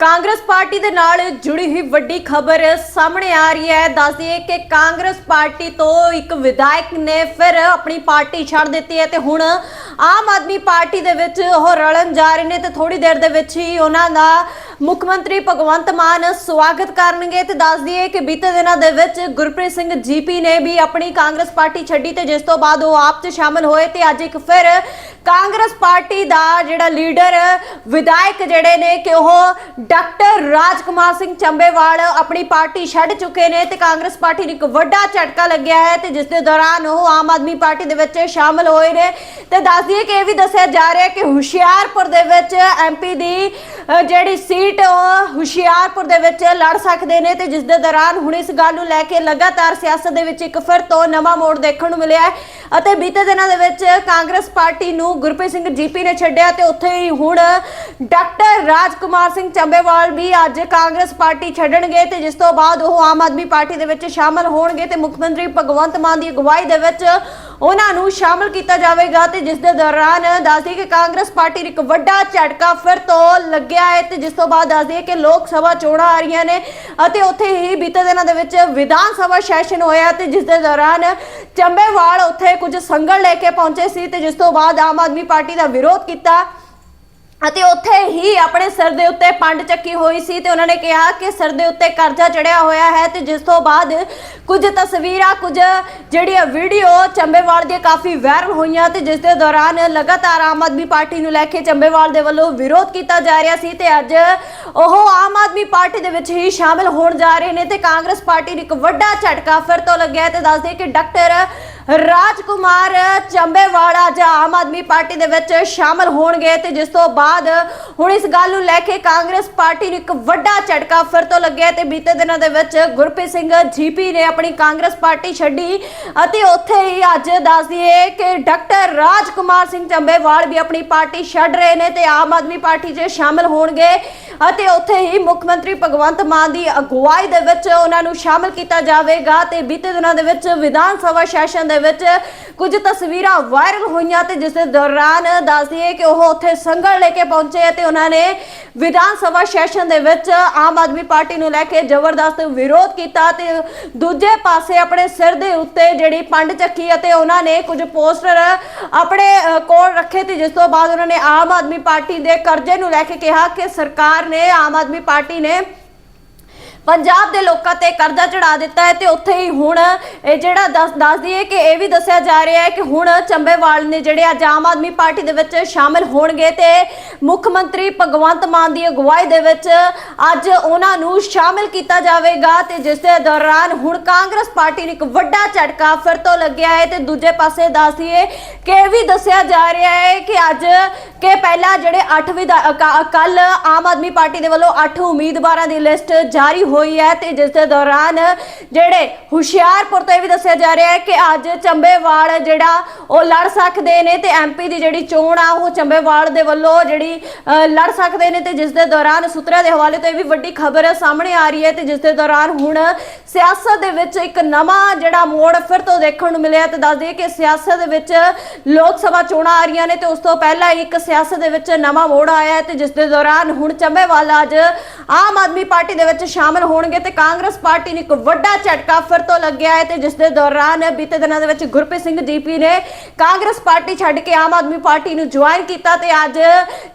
Congress party ਦੇ ਨਾਲ ਜੁੜੀ ਹੋਈ ਵੱਡੀ ਖਬਰ ਸਾਹਮਣੇ ਆ ਰਹੀ ਹੈ। ਦੱਸ ਦਈਏ ਕਿ ਕਾਂਗਰਸ ਪਾਰਟੀ ਤੋਂ ਇੱਕ ਵਿਧਾਇਕ ਨੇ ਫਿਰ ਆਪਣੀ ਪਾਰਟੀ ਛੱਡ ਦਿੱਤੀ ਹੈ ਤੇ ਹੁਣ ਆਮ ਆਦਮੀ ਪਾਰਟੀ ਦੇ ਵਿੱਚ ਉਹ ਰਲਣ ਜਾ ਰਹੇ ਨੇ ਤੇ ਥੋੜੀ ਦੇਰ ਦੇ ਵਿੱਚ ਹੀ ਉਹਨਾਂ ਦਾ ਮੁੱਖ ਮੰਤਰੀ ਭਗਵੰਤ ਮਾਨ ਸਵਾਗਤ ਕਰਨਗੇ ਤੇ ਦੱਸ ਦਈਏ ਕਿ ਬੀਤੇ ਦਿਨਾਂ ਦੇ ਵਿੱਚ ਗੁਰਪ੍ਰੀਤ ਸਿੰਘ ਜੀਪੀ ਨੇ ਵੀ ਆਪਣੀ ਕਾਂਗਰਸ ਪਾਰਟੀ ਛੱਡੀ ਤੇ ਜਿਸ ਤੋਂ ਬਾਅਦ ਉਹ ਆਪ 'ਚ ਸ਼ਾਮਲ ਹੋਏ ਤੇ ਅੱਜ ਇੱਕ ਫਿਰ ਕਾਂਗਰਸ ਪਾਰਟੀ ਦਾ ਜਿਹੜਾ ਲੀਡਰ, ਵਿਧਾਇਕ ਜਿਹੜੇ ਨੇ ਕਿ ਉਹ ਡਾਕਟਰ ਰਾਜਕੁਮਾਰ ਸਿੰਘ ਚੰਬੇਵਾਲ ਆਪਣੀ ਪਾਰਟੀ ਛੱਡ ਚੁੱਕੇ ਨੇ ਤੇ ਕਾਂਗਰਸ ਪਾਰਟੀ ਨੂੰ ਇੱਕ ਵੱਡਾ ਝਟਕਾ ਲੱਗਿਆ ਹੈ ਤੇ ਜਿਸ ਦੇ ਦੌਰਾਨ ਉਹ ਆਮ ਆਦਮੀ ਪਾਰਟੀ ਦੇ ਵਿੱਚ ਸ਼ਾਮਲ ਹੋਏ ਨੇ ਤੇ ਦੱਸ ਦਈਏ ਕਿ ਇਹ ਵੀ ਦੱਸਿਆ ਜਾ ਰਿਹਾ ਕਿ ਹੁਸ਼ਿਆਰਪੁਰ ਦੇ ਵਿੱਚ ਐਮਪੀ ਦੀ ਜਿਹੜੀ ਸੀਟ ਉਹ ਹੁਸ਼ਿਆਰਪੁਰ ਦੇ ਵਿੱਚ ਲੜ ਸਕਦੇ ਨੇ ਤੇ ਜਿਸ ਦੇ ਦੌਰਾਨ ਹੁਣ ਇਸ ਗੱਲ ਨੂੰ ਲੈ ਕੇ ਲਗਾਤਾਰ ਸਿਆਸਤ ਦੇ ਵਿੱਚ ਇੱਕ ਫਿਰ ਤੋਂ ਨਵਾਂ ਮੋੜ ਦੇਖਣ ਨੂੰ ਮਿਲਿਆ ਹੈ ਅਤੇ ਬੀਤੇ ਦਿਨਾਂ ਦੇ ਵਿੱਚ ਕਾਂਗਰਸ ਪਾਰਟੀ ਨੂੰ ਗੁਰਪ੍ਰੀਤ ਸਿੰਘ ਜੀਪੀ ਨੇ ਛੱਡਿਆ ਤੇ ਉੱਥੇ ਹੀ ਹੁਣ ਡਾਕਟਰ ਰਾਜਕੁਮਾਰ ਸਿੰਘ ਚੰਬੇਵਾਲ ਵੀ ਅੱਜ ਕਾਂਗਰਸ ਪਾਰਟੀ ਛੱਡਣਗੇ ਤੇ ਜਿਸ ਤੋਂ ਬਾਅਦ ਉਹ ਆਮ ਆਦਮੀ ਪਾਰਟੀ ਦੇ ਵਿੱਚ ਸ਼ਾਮਲ ਹੋਣਗੇ ਤੇ ਮੁੱਖ ਮੰਤਰੀ ਭਗਵੰਤ ਮਾਨ ਦੀ ਅਗਵਾਈ ਦੇ ਵਿੱਚ ਉਹਨਾਂ ਨੂੰ ਸ਼ਾਮਲ ਕੀਤਾ ਜਾਵੇਗਾ ਤੇ ਜਿਸ ਦੇ ਦੌਰਾਨ ਦੱਸਦੀ ਕਿ ਕਾਂਗਰਸ ਪਾਰਟੀ ਨੂੰ ਇੱਕ ਵੱਡਾ ਝਟਕਾ ਫਿਰ ਤੋਂ ਲੱਗਿਆ ਹੈ ਤੇ ਜਿਸ ਤੋਂ ਬਾਅਦ ਦੱਸਦੀ ਕਿ ਲੋਕ ਸਭਾ ਚੋਣਾਂ ਆ ਰਹੀਆਂ ਨੇ ਅਤੇ ਉੱਥੇ ਹੀ ਬੀਤੇ ਦਿਨਾਂ ਦੇ ਵਿੱਚ ਵਿਧਾਨ ਸਭਾ ਸੈਸ਼ਨ ਹੋਇਆ ਤੇ ਜਿਸ ਦੇ ਦੌਰਾਨ ਚੰਬੇਵਾਲ ਉੱਥੇ ਕੁਝ ਸੰਗਲ ਲੈ ਕੇ ਪਹੁੰਚੇ ਸੀ ਤੇ ਜਿਸ ਤੋਂ ਬਾਅਦ ਆਮ ਆਦਮੀ ਪਾਰਟੀ ਦਾ ਵਿਰੋਧ ਕੀਤਾ। ਅਤੇ ਉੱਥੇ ਹੀ ਆਪਣੇ ਸਿਰ ਦੇ ਉੱਤੇ ਪੰਡ ਚੱਕੀ ਹੋਈ ਸੀ ਤੇ ਉਹਨਾਂ ਨੇ ਕਿਹਾ ਕਿ ਸਿਰ ਦੇ ਉੱਤੇ ਕਰਜ਼ਾ ਚੜਿਆ ਹੋਇਆ ਹੈ ਤੇ ਜਿਸ ਤੋਂ ਬਾਅਦ ਕੁਝ ਤਸਵੀਰਾਂ, ਕੁਝ ਜਿਹੜੀਆਂ ਵੀਡੀਓ ਚੰਬੇਵਾਲ ਦੀਆਂ ਕਾਫੀ ਵਾਇਰਲ ਹੋਈਆਂ ਤੇ ਜਿਸ ਦੇ ਦੌਰਾਨ ਲਗਾਤਾਰ ਆਮ ਆਦਮੀ ਪਾਰਟੀ ਨੂੰ ਲੈ ਕੇ ਚੰਬੇਵਾਲ ਦੇ ਵੱਲੋਂ ਵਿਰੋਧ ਕੀਤਾ ਜਾ ਰਿਹਾ ਸੀ ਤੇ ਅੱਜ ਉਹ ਆਮ ਆਦਮੀ ਪਾਰਟੀ ਦੇ ਵਿੱਚ ਹੀ ਸ਼ਾਮਿਲ ਹੋਣ ਜਾ ਰਹੇ ਨੇ ਤੇ ਕਾਂਗਰਸ ਪਾਰਟੀ ਨੂੰ ਇੱਕ ਵੱਡਾ ਝਟਕਾ ਫਿਰ ਤੋਂ ਲੱਗਿਆ ਹੈ ਤੇ ਦੱਸਦੇ ਕਿ ਡਾਕਟਰ ਰਾਜਕੁਮਾਰ ਚੰਬੇਵਾਲ ਅੱਜ ਆਮ ਆਦਮੀ ਪਾਰਟੀ ਦੇ ਵਿੱਚ ਸ਼ਾਮਲ ਹੋਣਗੇ ਤੇ ਜਿਸ ਤੋਂ ਬਾਅਦ ਹੁਣ ਇਸ ਗੱਲ ਨੂੰ ਲੈ ਕੇ ਕਾਂਗਰਸ ਪਾਰਟੀ ਨੂੰ ਇੱਕ ਵੱਡਾ ਝਟਕਾ ਫਿਰ ਤੋਂ ਲੱਗਿਆ ਤੇ ਬੀਤੇ ਦਿਨਾਂ ਦੇ ਵਿੱਚ ਗੁਰਪ੍ਰੀਤ ਸਿੰਘ ਜੀਪੀ ਨੇ ਆਪਣੀ ਕਾਂਗਰਸ ਪਾਰਟੀ ਛੱਡੀ ਅਤੇ ਉੱਥੇ ਹੀ ਅੱਜ ਦੱਸ ਦਈਏ ਕਿ ਡਾਕਟਰ ਰਾਜਕੁਮਾਰ ਸਿੰਘ ਚੰਬੇਵਾਲ ਵੀ ਆਪਣੀ ਪਾਰਟੀ ਛੱਡ ਰਹੇ ਨੇ ਤੇ ਆਮ ਆਦਮੀ ਪਾਰਟੀ 'ਚ ਸ਼ਾਮਲ ਹੋਣਗੇ। ਅਤੇ ਉੱਥੇ ਹੀ ਮੁੱਖ ਮੰਤਰੀ ਭਗਵੰਤ ਮਾਨ ਦੀ ਅਗਵਾਈ ਦੇ ਵਿੱਚ ਉਹਨਾਂ ਨੂੰ ਸ਼ਾਮਲ ਕੀਤਾ ਜਾਵੇਗਾ ਤੇ ਬੀਤੇ ਦਿਨਾਂ ਦੇ ਵਿੱਚ ਵਿਧਾਨ ਸਭਾ ਸੈਸ਼ਨ ਦੇ ਵਿੱਚ ਕੁਝ ਤਸਵੀਰਾਂ ਵਾਇਰਲ ਹੋਈਆਂ ਤੇ ਜਿਸ ਦੇ ਦੌਰਾਨ ਦੱਸਦੀਏ ਕਿ ਉਹ ਉੱਥੇ ਸੰਗਲ ਲੈ ਕੇ ਪਹੁੰਚੇ ਅਤੇ ਉਹਨਾਂ ਨੇ ਵਿਧਾਨ ਸਭਾ ਸੈਸ਼ਨ ਦੇ ਵਿੱਚ ਆਮ ਆਦਮੀ ਪਾਰਟੀ ਨੂੰ ਲੈ ਕੇ ਜ਼ਬਰਦਸਤ ਵਿਰੋਧ ਕੀਤਾ ਤੇ ਦੂਜੇ ਪਾਸੇ ਆਪਣੇ ਸਿਰ ਦੇ ਉੱਤੇ ਜਿਹੜੀ ਪੰਡ ਚੱਕੀ ਅਤੇ ਉਹਨਾਂ ਨੇ ਕੁਝ ਪੋਸਟਰ ਆਪਣੇ ਕੋਲ ਰੱਖੇ ਤੇ ਜਿਸ ਤੋਂ ਬਾਅਦ ਉਹਨਾਂ ਨੇ ਆਮ ਆਦਮੀ ਪਾਰਟੀ ਦੇ ਕਰਜ਼ੇ ਨੂੰ ਲੈ ਕੇ ਕਿਹਾ ਕਿ ਸਰਕਾਰ ਨੇ ਆਮ ਆਦਮੀ ਪਾਰਟੀ ਨੇ ਪੰਜਾਬ ਦੇ ਲੋਕਾਂ ਤੇ ਕਰਜ਼ਾ ਚੜਾ ਦਿੱਤਾ ਹੈ ਤੇ ਉੱਥੇ ਹੀ ਹੁਣ ਇਹ ਜਿਹੜਾ ਦੱਸ ਦੱਸ ਦਈਏ ਕਿ ਇਹ ਵੀ ਦੱਸਿਆ ਜਾ ਰਿਹਾ ਹੈ ਕਿ ਹੁਣ ਚੰਬੇਵਾਲ ਨੇ ਜਿਹੜੇ ਅੱਜ ਆਮ ਆਦਮੀ ਪਾਰਟੀ ਦੇ ਵਿੱਚ ਸ਼ਾਮਿਲ ਹੋਣਗੇ ਤੇ ਮੁੱਖ ਮੰਤਰੀ ਭਗਵੰਤ ਮਾਨ ਦੀ ਅਗਵਾਈ ਦੇ ਵਿੱਚ ਅੱਜ ਉਹਨਾਂ ਨੂੰ ਸ਼ਾਮਿਲ ਕੀਤਾ ਜਾਵੇਗਾ ਤੇ ਜਿਸ ਦੇ ਦੌਰਾਨ ਹੁਣ ਕਾਂਗਰਸ ਪਾਰਟੀ ਨੂੰ ਇੱਕ ਵੱਡਾ ਝਟਕਾ ਫਿਰ ਤੋਂ ਲੱਗਿਆ ਹੈ ਤੇ ਦੂਜੇ ਪਾਸੇ ਦੱਸ ਦਈਏ ਕਿ ਇਹ ਵੀ ਦੱਸਿਆ ਜਾ ਰਿਹਾ ਹੈ ਕਿ ਅੱਜ ਕਿ ਪਹਿਲਾਂ ਜਿਹੜੇ 8 ਵਿਧਾ ਕੱਲ ਆਮ ਆਦਮੀ ਪਾਰਟੀ ਦੇ ਵੱਲੋਂ 8 ਉਮੀਦਵਾਰਾਂ ਦੀ ਲਿਸਟ ਜਾਰੀ ਹੋ ਹੋਈ ਹੈ ਤੇ ਜਿਸ ਦੇ ਦੌਰਾਨ ਜਿਹੜੇ ਹੁਸ਼ਿਆਰਪੁਰ ਤੋਂ ਇਹ ਵੀ ਦੱਸਿਆ ਜਾ ਰਿਹਾ ਹੈ ਕਿ ਅੱਜ ਚੰਬੇਵਾਲ ਜਿਹੜਾ ਉਹ ਲੜ ਸਕਦੇ ਨੇ ਤੇ ਐਮਪੀ ਦੀ ਜਿਹੜੀ ਚੋਣ ਆ, ਉਹ ਚੰਬੇਵਾਲ ਦੇ ਵੱਲੋਂ ਜਿਹੜੀ ਲੜ ਸਕਦੇ ਨੇ ਤੇ ਜਿਸ ਦੇ ਦੌਰਾਨ ਸੂਤਰਾਂ ਦੇ ਹਵਾਲੇ ਤੋਂ ਇਹ ਵੀ ਵੱਡੀ ਖਬਰ ਸਾਹਮਣੇ ਆ ਰਹੀ ਹੈ ਤੇ ਜਿਸ ਦੇ ਦੌਰਾਨ ਹੁਣ ਸਿਆਸਤ ਦੇ ਵਿੱਚ ਇੱਕ ਨਵਾਂ ਜਿਹੜਾ ਮੋੜ ਫਿਰ ਤੋਂ ਦੇਖਣ ਨੂੰ ਮਿਲਿਆ ਤੇ ਦੱਸ ਦਈਏ ਕਿ ਸਿਆਸਤ ਦੇ ਵਿੱਚ ਲੋਕ ਸਭਾ ਚੋਣਾਂ ਆ ਰਹੀਆਂ ਨੇ ਤੇ ਉਸ ਤੋਂ ਪਹਿਲਾਂ ਇੱਕ ਸਿਆਸਤ ਦੇ ਵਿੱਚ ਨਵਾਂ ਮੋੜ ਆਇਆ ਤੇ ਜਿਸ ਦੇ ਦੌਰਾਨ ਹੁਣ ਚੰਬੇਵਾਲ ਅੱਜ ਆਮ ਆਦਮੀ ਪਾਰਟੀ ਦੇ ਵਿੱਚ ਸ਼ਾਮਲ ਹੋਣਗੇ ਤੇ ਕਾਂਗਰਸ ਪਾਰਟੀ ਨੂੰ ਇੱਕ ਵੱਡਾ ਝਟਕਾ ਫਿਰ ਤੋਂ ਲੱਗਿਆ ਹੈ ਤੇ ਜਿਸ ਦੇ ਦੌਰਾਨ ਬੀਤੇ ਦਿਨਾਂ ਦੇ ਵਿੱਚ ਗੁਰਪ੍ਰੀਤ ਸਿੰਘ ਜੀਪੀ ਨੇ ਕਾਂਗਰਸ ਪਾਰਟੀ ਛੱਡ ਕੇ ਆਮ ਆਦਮੀ ਪਾਰਟੀ ਨੂੰ ਜੁਆਇਨ ਕੀਤਾ ਤੇ ਅੱਜ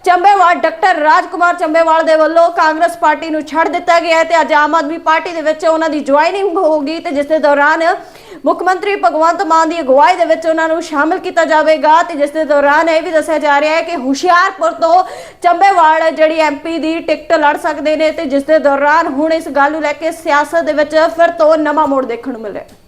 ਚੰਬੇਵਾਲ ਡਾਕਟਰ ਰਾਜਕੁਮਾਰ ਚੰਬੇਵਾਲ ਦੇ ਵੱਲੋਂ ਕਾਂਗਰਸ ਪਾਰਟੀ ਨੂੰ ਛੱਡ ਦਿੱਤਾ ਗਿਆ ਹੈ ਤੇ ਅੱਜ ਆਮ ਆਦਮੀ ਪਾਰਟੀ ਦੇ ਵਿੱਚ ਉਹਨਾਂ ਦੀ ਜੁਆਇਨਿੰਗ ਹੋ ਗਈ ਤੇ ਜਿਸ ਦੇ ਦੌਰਾਨ ਮੁੱਖ ਮੰਤਰੀ ਭਗਵੰਤ ਮਾਨ ਦੀ ਅਗਵਾਈ ਦੇ ਵਿੱਚ ਉਹਨਾਂ ਨੂੰ ਸ਼ਾਮਿਲ ਕੀਤਾ ਜਾਵੇਗਾ ਤੇ ਜਿਸ ਦੇ ਦੌਰਾਨ ਇਹ ਵੀ ਦੱਸਿਆ ਜਾ ਰਿਹਾ ਹੈ ਕਿ ਹੁਸ਼ਿਆਰਪੁਰ ਤੋਂ ਚੰਬੇਵਾਲ ਜਿਹੜੀ ਐਮਪੀ ਦੀ ਟਿਕਟ ਲੜ ਸਕਦੇ ਨੇ ਤੇ ਜਿਸ ਦੇ ਦੌਰਾਨ ਹੁਣ ਇਸ ਗੱਲ ਨੂੰ ਲੈ ਕੇ ਸਿਆਸਤ ਦੇ ਵਿੱਚ ਫਿਰ ਤੋਂ ਨਵਾਂ ਮੋੜ ਦੇਖਣ ਨੂੰ ਮਿਲਿਆ